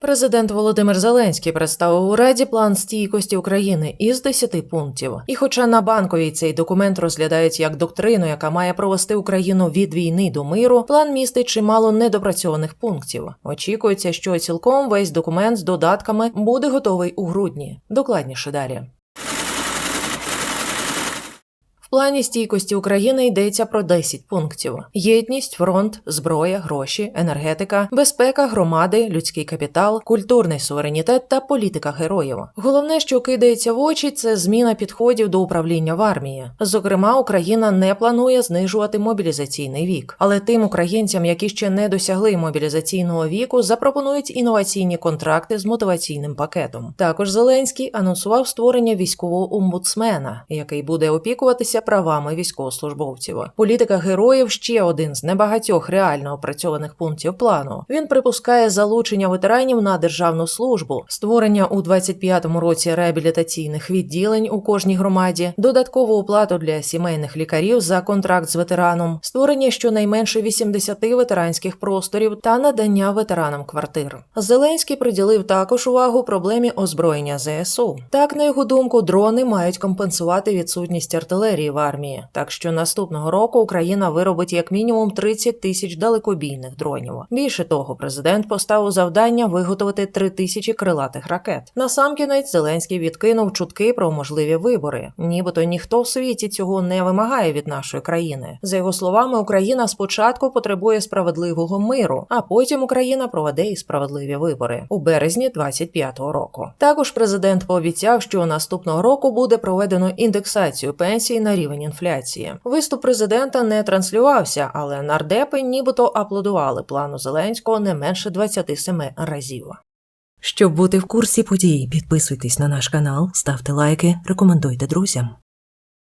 Президент Володимир Зеленський представив у Раді план стійкості України із 10 пунктів. І хоча на банковій цей документ розглядають як доктрину, яка має провести Україну від війни до миру, план містить чимало недопрацьованих пунктів. Очікується, що цілком весь документ з додатками буде готовий у грудні. Докладніше далі. В плані стійкості України йдеться про 10 пунктів: єдність, фронт, зброя, гроші, енергетика, безпека громади, людський капітал, культурний суверенітет та політика героїв. Головне, що кидається в очі, це зміна підходів до управління в армії. Зокрема, Україна не планує знижувати мобілізаційний вік, але тим українцям, які ще не досягли мобілізаційного віку, запропонують інноваційні контракти з мотиваційним пакетом. Також Зеленський анонсував створення військового омбудсмена, який буде опікуватися правами військовослужбовців. Політика героїв ще один з небагатьох реально опрацьованих пунктів плану. Він припускає залучення ветеранів на державну службу, створення у 25-му році реабілітаційних відділень у кожній громаді, додаткову оплату для сімейних лікарів за контракт з ветераном, створення щонайменше 80 ветеранських просторів та надання ветеранам квартир. Зеленський приділив також увагу проблемі озброєння ЗСУ. Так, на його думку, дрони мають компенсувати відсутність артилерії в армії. Так що наступного року Україна виробить як мінімум 30 тисяч далекобійних дронів. Більше того, президент поставив завдання виготовити 3 тисячі крилатих ракет. Насамкінець Зеленський відкинув чутки про можливі вибори. Нібито ніхто в світі цього не вимагає від нашої країни. За його словами, Україна спочатку потребує справедливого миру, а потім Україна проведе і справедливі вибори у березні 25-го року. Також президент пообіцяв, що наступного року буде проведено індексацію пенсій рівень інфляції. Виступ президента не транслювався, але нардепи нібито аплодували плану Зеленського не менше 27 разів. Щоб бути в курсі подій, підписуйтесь на наш канал, ставте лайки, рекомендуйте друзям.